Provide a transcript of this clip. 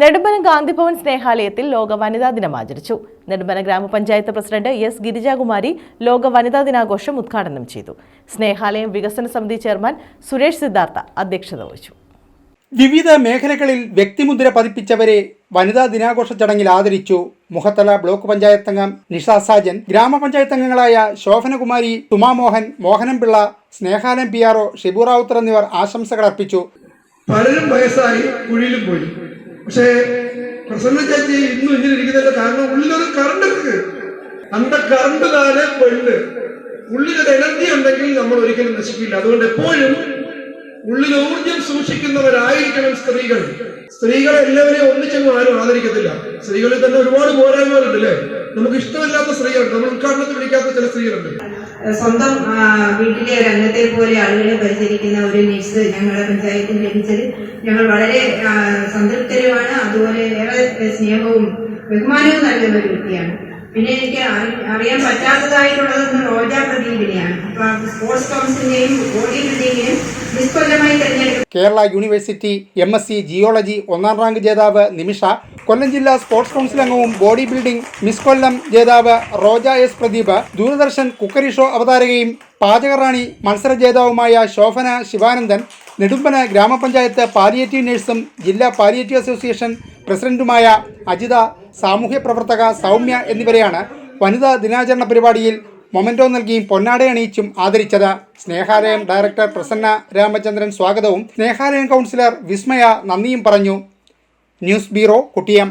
നെടുമ്പന ഗാന്ധിഭവൻ സ്നേഹാലയത്തിൽ ലോക വനിതാ ദിനം ആചരിച്ചു. നെടുമ്പന ഗ്രാമപഞ്ചായത്ത് പ്രസിഡന്റ് എസ് ഗിരിജാകുമാരി ലോക വനിതാ ദിനാഘോഷം ഉദ്ഘാടനം ചെയ്തു. സ്നേഹാലയം വികസന സമിതി ചെയർമാൻ സുരേഷ് സിദ്ധാർത്ഥ അധ്യക്ഷത വഹിച്ചു. വിവിധ മേഖലകളിൽ വ്യക്തിമുദ്ര പതിപ്പിച്ചവരെ വനിതാ ദിനാഘോഷ ചടങ്ങിൽ ആദരിച്ചു മുഹത്തല ബ്ലോക്ക് പഞ്ചായത്ത് അംഗം നിഷ സാജൻ ഗ്രാമപഞ്ചായത്ത് അംഗങ്ങളായ Shobhanakumari Thumamohan Mohanan Pillai Snehalayam P R O Shibu Rawther എന്നിവർ ആശംസകൾ അർപ്പിച്ചു. പലരും വയസ്സായി കുഴിയിലും പോയി. പക്ഷേ പ്രസന്ന ചേച്ചി ഇന്നും ഇങ്ങനെ ഇരിക്കുന്നതിന്റെ കാരണം ഉള്ളിലൊരു കറണ്ട് ഇருக்கு അന്ത കറണ്ട് താരെ പെണ്ണ്. ഉള്ളിലൊരു എനർജി ഉണ്ടെങ്കിൽ നമ്മൾ ഒരിക്കലും നശിക്കില്ല. അതുകൊണ്ട് എപ്പോഴും ഉള്ളിൽ ഊർജം സൂക്ഷിക്കുന്നവരായിരിക്കണം സ്ത്രീകൾ. സ്ത്രീകളെ എല്ലാവരെയും ഒന്നിച്ചൊന്നും ആരും ആദരിക്കത്തില്ല. സ്ത്രീകളിൽ തന്നെ ഒരുപാട് പോരായ്മകളുണ്ട് അല്ലേ? നമുക്ക് ഇഷ്ടമില്ലാത്ത സ്ത്രീകളുണ്ട്. നമ്മൾ ഉദ്ഘാടനത്തിൽ വിളിക്കാത്ത ചില സ്ത്രീകളുണ്ട്. സ്വന്തം വീട്ടിലെ രംഗത്തെ പോലെ ആളുകളെ പരിചരിക്കുന്ന ഒരു നഴ്സ് ഞങ്ങളുടെ പഞ്ചായത്തിൽ ലഭിച്ചത്. ഞങ്ങൾ വളരെ സംതൃപ്തരുമാണ്. അതുപോലെ ഏറെ സ്നേഹവും ബഹുമാനവും നൽകുന്ന ഒരു വ്യക്തിയാണ്. പിന്നെ എനിക്ക് അറി- അറിയാൻ പറ്റാത്തതായിട്ടുള്ളത് റോജ പ്രദീപിനെയാണ്. അപ്പൊ സ്പോർട്സ് കൗൺസിലിന്റെയും ബോഡി തെരഞ്ഞെടുക്കപ്പെട്ട Kerala university M S C geology ഒന്നാം റാങ്ക് ജേതാവ് നിമിഷ കൊല്ലം ജില്ലാ സ്പോർട്സ് കൗൺസിൽ അംഗവും ബോഡി ബിൽഡിംഗ് മിസ് കൊല്ലം ജേതാവ് Roja S Pradeep Doordarshan cookery show അവതാരകയും പാചകറാണി മത്സര ജേതാവുമായ ശോഭന ശിവാനന്ദൻ നെടുമ്പന ഗ്രാമപഞ്ചായത്ത് പാലിയേറ്റീവ് നഴ്സും ജില്ലാ പാലിയേറ്റീവ് അസോസിയേഷൻ പ്രസിഡന്റുമായ അജിത സാമൂഹ്യ പ്രവർത്തക സൗമ്യ എന്നിവരെയാണ് വനിതാ ദിനാചരണ പരിപാടിയിൽ മൊമെന്റോ നൽകിയും പൊന്നാടയണിയിച്ചും ആദരിച്ചത് സ്നേഹാലയം ഡയറക്ടർ പ്രസന്ന രാമചന്ദ്രൻ സ്വാഗതവും സ്നേഹാലയം കൗൺസിലർ വിസ്മയ നന്ദിയും പറഞ്ഞു. News bureau Kuttiyam.